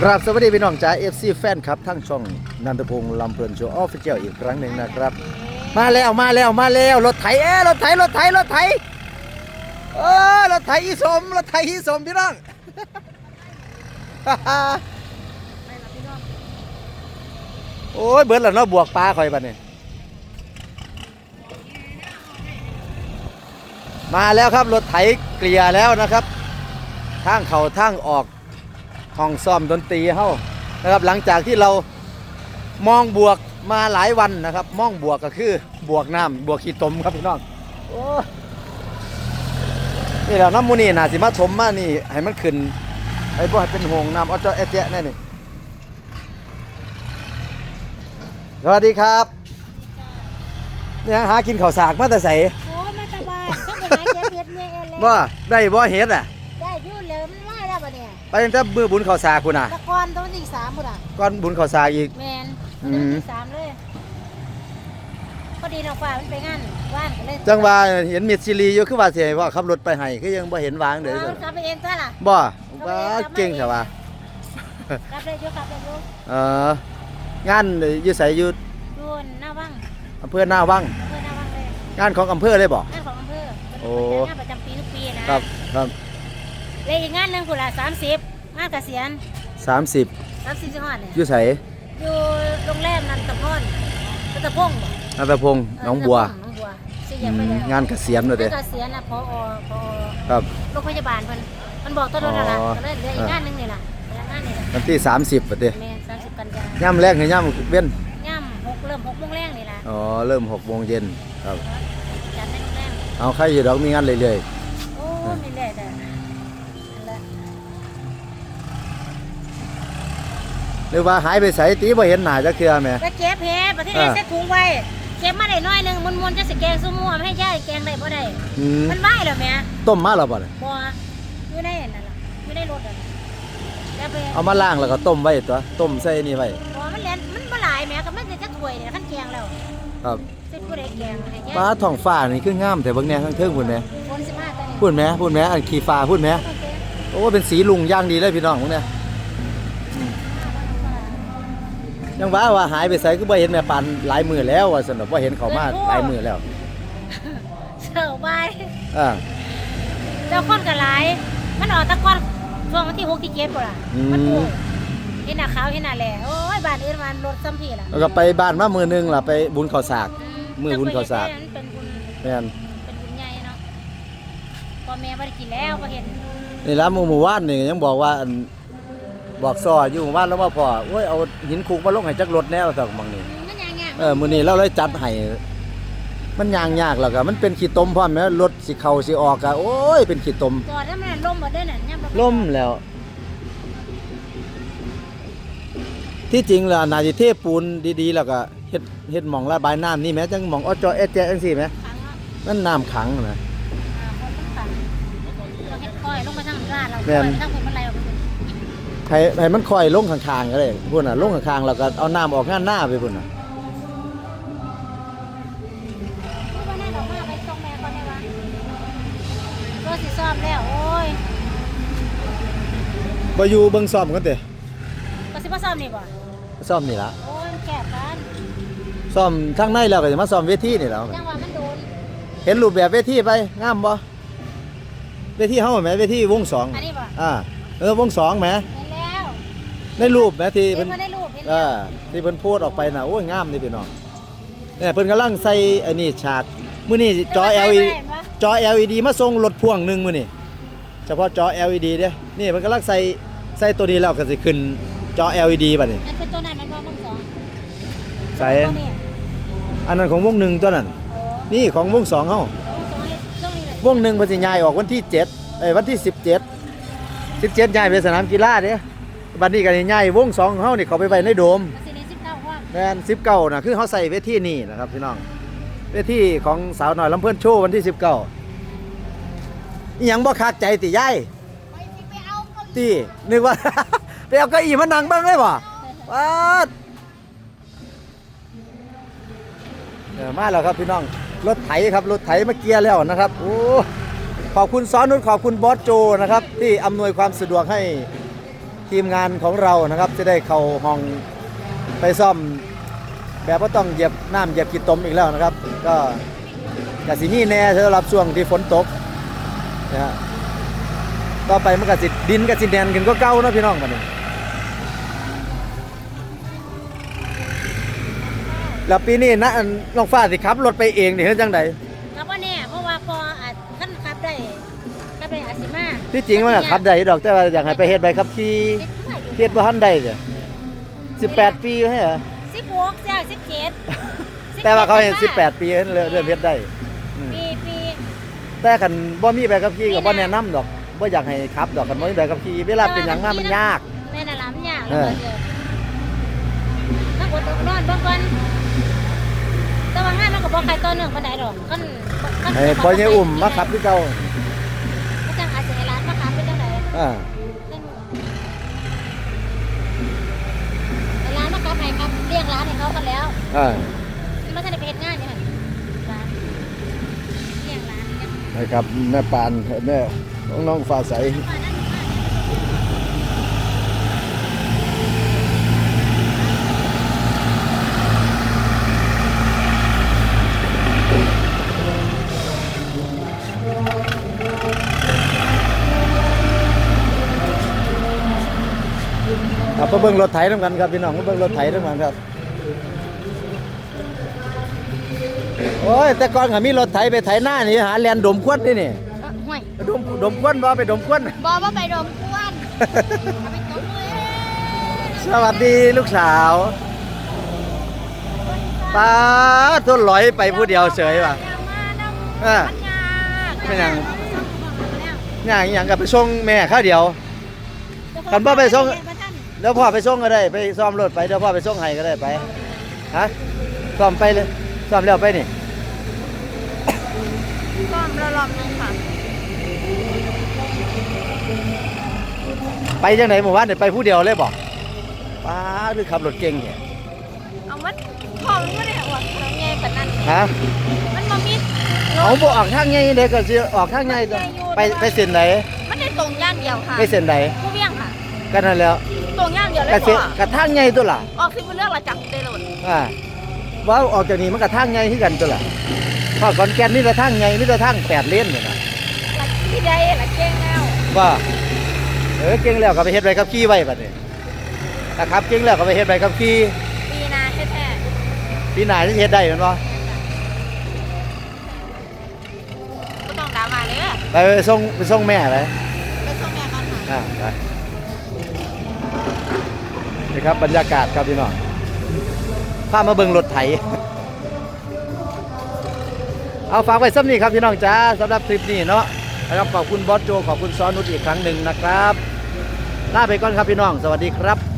กราบสวัสดีพี่น้องจ้า FC แฟนครับทั้งช่องนันทพงศ์ลำเพลินโชว์ออฟฟิเชียลอีกครั้งหนึ่งนะครับ มาแล้วมาแล้วมาแล้วรถไถเอ้รถไถรถไถรถไถเออรถไถอีสมรถไถอีสมพี่น้องโอ้ยเบิร์ดแล้วเนาะบวกปลาข่อยบัดนี้มาแล้วครับรถไถเกลี่ยแล้วนะครับทางเขาทางออก ห้องซ่อมดนตรีเฮานะครับหลังจากที่เรามองบวกมาหลายวันนะครับมองบวกก็คือบวกน้ำบวกขี้ตมครับพี่น้องโอ้นี่แหละน้ำมูนี่น่าสิมาถมมานี่ให้มันขึ้นไอ้บ่ให้เป็นห่วงน้ำเอาเจ้าแอะแจ๊ะแน่นี่สวัสดีครับเนี่ยหากินข้าวสากมาแต่ใสโอ้มาตะบานถ้าไปหาเจ็บเห็ดเนี่ยเองเลยว่าได้บ่เฮ็ดอะได้อยุ่เหลิม ไล่แล้วปะเนี่ยไปตั้งแต่มือบุญข้าวสากคุณน่ะตะกอนตัวที่สามหมดอะก่อนบุญข้าวสากอีก แมนอืตัวมที่สามเลยพอดีน้องฟ้ามันไปงานว่านกันเลยจังว่าเห็นมิดซิลีอยู่คือว่าสิให้ว่าขับรถไปให้คือยังบ่เห็นวางเด้อเอากลับไปเองซะล่ะบ่ว่าเก่งใช่ป่ะกลับเลยอยกกลับเลยอยกเอองานอยู่ไสอยู่ดูหน้าว่างอำเภอหน้าวังอำเภอหน้าว่างเลยงานของอำเภอเลยบ่ งานของอำเภอโอ้เป็นงานประจำปีทุกปีนะครับครับ เลยอีกงานหนึ่งคุณละสามสิบงานเกษียณ30สามสิบจังหวัดเนี่ยอยู่ไสอยู่โรงแรมนันตะพรนันตะพงศ์บ่นันทพงศ์หน้องบัวหน้องบัวสี่แยอืกไฟมแดงงานเกษียณเด้อเด้เกษียณนะพอพอครับ โรงพยาบาลเพิ่นมันบอกตัวโดนอะไรอ๋อ ก็เลยเหลืออีกงานหนึงนี่ล่ะเหลืองานนี่ล่ะวันที่30บัดเด้แม่สามสิบกันยาย่ำแรกให้ย่ำเว้นย่ำหกเริ่มหกโมงแรงนี่ล่ะอ๋อเริ่ม6โมงเย็นครับจัดในโรงแรมเอาใครอยู่ดอกมีงานเรื่อยโอ้มีแหล หรือว่าหายไปใส่ตีบ่เห็นหน้าจักเทื่อแหม่ไปเก็บเห็ดประเทศอ่า ใส่ถุงไว้ เก็บมาได้น้อยหนึงมวนๆจะสิแกงซุ่มมั่วไม่ให้ย่าแกงได้บ่ได้ อืมมันไหวเหรอแม่ต้มมาแล้วบ่เนี่ยบ่อยู่ในนั่นล่ะอยู่ในรถนั่นล่ะแล้วไปเอามาล้างแล้วก็ต้มไว้ตัวต้มใส่นี่ไว้บ่มันแล่นมันบ่หลายแม่ก็มันจะจะถ้วยเนี่ยคันแกงแล้วครับสิผู้ใดแกงให้แกงฟ้าท้องฟ้านี่คืองามแต่เบิ่งแน่ข้างเทิงพุ่นแหมคนสิมาตอนนี้พุ่นแหมพุ่นแหมอันขี้ฟ้าพุ่นแหมโอ้เป็นสีลุงอย่างดีเลยพี่น้องพวกเนี่ยอืม ยังว่าว่าหายไปใส่ก็บ่เห็นแม่ปานหลายมื้อแล้วว่าซั่นดอกบ่เห็นเขามาหลายมื้อแล้วเสิร์ฟไปอ่าเจ้าคนกับหลาย มันออกตะกอนช่วงวันที่หกที่เจ็ดปุ่นล่ะอืมมันโอ้เห็นหน้าขาวเห็นหน้าแหล่โอ้ยบ้านอื่นมันรถซ้ำพี่ล่ะแล้วก็ไปบ้านมามื้อนึงล่ะไปบุญข้าวสากมื้อบุญข้าวสากมันเป็นบุญแม่นเป็นบุญใหญ่เนาะพ่อแม่บ่ได้กินแล้วก็เห็นนี่ละหมู่หมู่บ้านนี่ยังบอกว่าอัน บอกซออยู่หมู่บ้านแล้วว่าพอโอ้ยเอาหินคุกมาลงให้จักรถแนวสักบางนี่มันยังไงเออมื้อนี้เราเลยจัดให้มันยางยากแล้วก็มันเป็นขี้ตมพร้อมแม้รถสิเข้าสิออกก็โอ้ยเป็นขี้ตมจอดแล้วมันล่มหมดเด้อน่ะย่ำล่มแล้ว ที่จริงแล้วนาจิเทปูนดีๆ แล้วก็เฮ็ดเฮ็ดหม่องระบายน้ำนี่แหม้จังหม่องออจอเอดแจจังซี่แหมขังเนาะมันน้ำขังนะอ่าคนมันขังเราเฮ็ดคอยลงมาทางร้านเราแม่นทางคนมันไหลออกไป ให้ให้มันค่อยลงข้างๆก็ได้พุ่นน่ะลงข้างๆแล้วก็เอาน้ำออกข้างหน้าไปพุ่นน่ะไม่ว่าแน่ดอกมาไปส่งแม่ก่อนได้วะรถสิซ่อมแล้ว โอ้ยบ่อยู่เบิ่งซ่อมกันเด้ก็สิมาซ่อมนี่บ่ซ่อมนี่ล่ะโอ้ยมันแคบกันซ่อมทางในแล้วก็จะมาซ่อมเวทีนี่แหล้วจังว่ามันโดน เห็นรูปแบบเวทีไปงามบ่เวทีเฮาแหมเวทีวงสองอันนี้บ่อ่าเออวงสองแหมเห็นแล้ว ในรูปแหมที่เห็เพิ่นนมาได้รูปเห็นเอแล้วอที่เพิ่นโพสต์ออกไปน่ะโอ้ยงามนี่พี่น้องเนี่ยเพิ่นกำลังใส่ไอ้นี่ฉากมื้อนี้จอ LED จอ LED มาส่งรถพ่วงหนึงมื้อนี้เฉพาะจอ LED เด้นี่เพิ่นกำลังใส่ใส่ตัวนี้แล้วก็สิขึ้นจอ LED บัดนี้อันเป็นตัวนั้นมันบ่ต้องสองใส่ตัวนี้อันนั้นของวงหนึ่งตัวนั้นโอ้นี่ของวงสองเฮาต้องสองให้ช่วงนี้แหละวงหนึ่งเพิ่นสิย้ายออกวันที่7เอ้ยวันที่ 17 17ย้ายไปสนามกีฬาเด้ บัดนี้ก็สิย้ายวงสองเฮานี่เขาไปไว้ในโดมมันสิได้สิบเก้าความแม่น19น่ะคือเฮาใส่เวทีนี่นะครับพี่น้องเวทีของสาวน้อยลำเพิ่นโชว์วันที่19อีหยังบ่คักใจติยายไปสิไปเอาเก้าอี้ตินึกว่า ไปเอาเก้าอี้มานั่งเบิ่งเลยบ่ว้าดเออมาแล้วครับพี่น้องรถไถครับรถไถมาเกียร์แล้วนะครับโอ้ขอบคุณซ้อนนุชขอบคุณบอสโจนะครับ ที่อำนวยความสะดวกให้ ทีมงานของเรานะครับ จะได้เข้าห้องไปซ่อม แบบว่าต้องเหยียบน้ำเหยียบกีตมอีกแล้วนะครับ ก็กสิมีแน่สำหรับช่วงที่ฝนตกนะฮะต่อไปมันกสิดินกสิแดนขึ้นก็เก่าเนาะพี่น้องบันแล้วปีนี้นะอันน้องฟ้าสิขับรถไปเองนี่เฮ็ดจังได ที่จริงมันก็ขับได้ดอกแต่ว่าอยากให้ไปเฮ็ดใบขับขี่เฮ็ดบ่ทันได้เด้อ18 ปีให้เหรอสิบหกจ้าสิบเจ็ดแต่ว่าเขาเห็น18 ปีเริ่มเริ่มเฮ็ดได้อืมปีปีแต่คันบ่มีใบขับขี่ก็บ่แนะนำดอกบ่อยากให้ขับดอกคันบ่มีใบขับขี่เวลาเป็นหยังมามันยาก แม่น่ะล้ำยากเออถ้าอดนอนเบิ่งก่อนแต่ว่างานมันก็บ่ใครต่อเนื่องปานใดดอกคันคัน ให้พ่อใหญ่อุ้มมาขับคือเก่า อ่าให้ร้านมาขับให้ครับเรียกร้านให้เขากันแล้วอ่ามาทันได้ไปเฮ็ดงานอยู่หั่นร้านเรียกร้านกันนะครับแม่ปานแม่น้องๆฟ้าใส มานั่น ครับมาเบิ่งรถไถนํกันครับพี่น้องมาเบิ่งรถไถนํกันครับโอ้ยแต่ก่อนก็มีรถไถไปไถหน้านี่หาแลนดมควนนี่นี่เอ้อห่วยดมดมควนบ่ไปดมควนบอว่าไปดมกวนเอาไปตบมือสวัสดีลูกสาวป้าทุนลอยไปผู้เดียวเฉยว่ะเออเป็นหยังอย่างอหย่างกับไปส่งแม่ข้าวเดียวคันบ่ไปส่ง แล้วพ่อไปส่งก็ได้ ไปซ่อมรถไปเดี๋ยวพ่อไปส่งให้ก็ได้ไปฮะซ่อมไปเลยซ่อมแล้วไปนี่ซ่อมแล้วรอบนึงค่ะ ไปจังไหนหมู่บ้านเนี่ยไปผู้เดียวเลยบอกป้าหรือขับรถเก่งเนี่ยเอามัดพอมันไม่ได้อวดทางไงปานนั้นฮะมันบ่มีเอาบ่ออกทางไงเด็กก็สิออกทางไงตัวไปไปเส้นไหนมันได้ตรงย่างเดียวค่ะไปเส้นไหนผู้เวียงค่ะ ก็นั่นแล้ว ตรงย่างเดียวเลกระยเสพ่อกระทางไงตัวล่ะออกสิบเรื่องละจับเตลดอ่าว่าออกจากนี้มันกระทางไงที่กันตัวล่ะพอก่อนแกนนี่กระทางไงนี่กระทางแปดเลนเนี่ยนะละที่ใดละเก่งแล้วว่าเออเก่งแล้วก็ไปเฮ็ดใบขับขี่ไว้บัดนี้ถ้าขับเก่งแล้วก็ไปเฮ็ดใบขับขี่ปีนาแท้ปีหน้าจะเฮ็ดได้แม่นบ่ๆก็ต้องด่ามาเลยไปไปส่งไปส่งแม่ไปไปส่งแม่ก่อนค่ะ อ่าไป นี่ครับบรรยากาศครับพี่น้องพามาเบิ่งรถไถ เอาฝากไว้ซ้ำนี้ครับพี่น้องจ้าสำหรับคลิปนี้เนาะนะครับขอบคุณบอสโจขอบคุณซอนุชอีกครั้งหนึ่งนะครับลาไปก่อนครับพี่น้อง สวัสดีครับ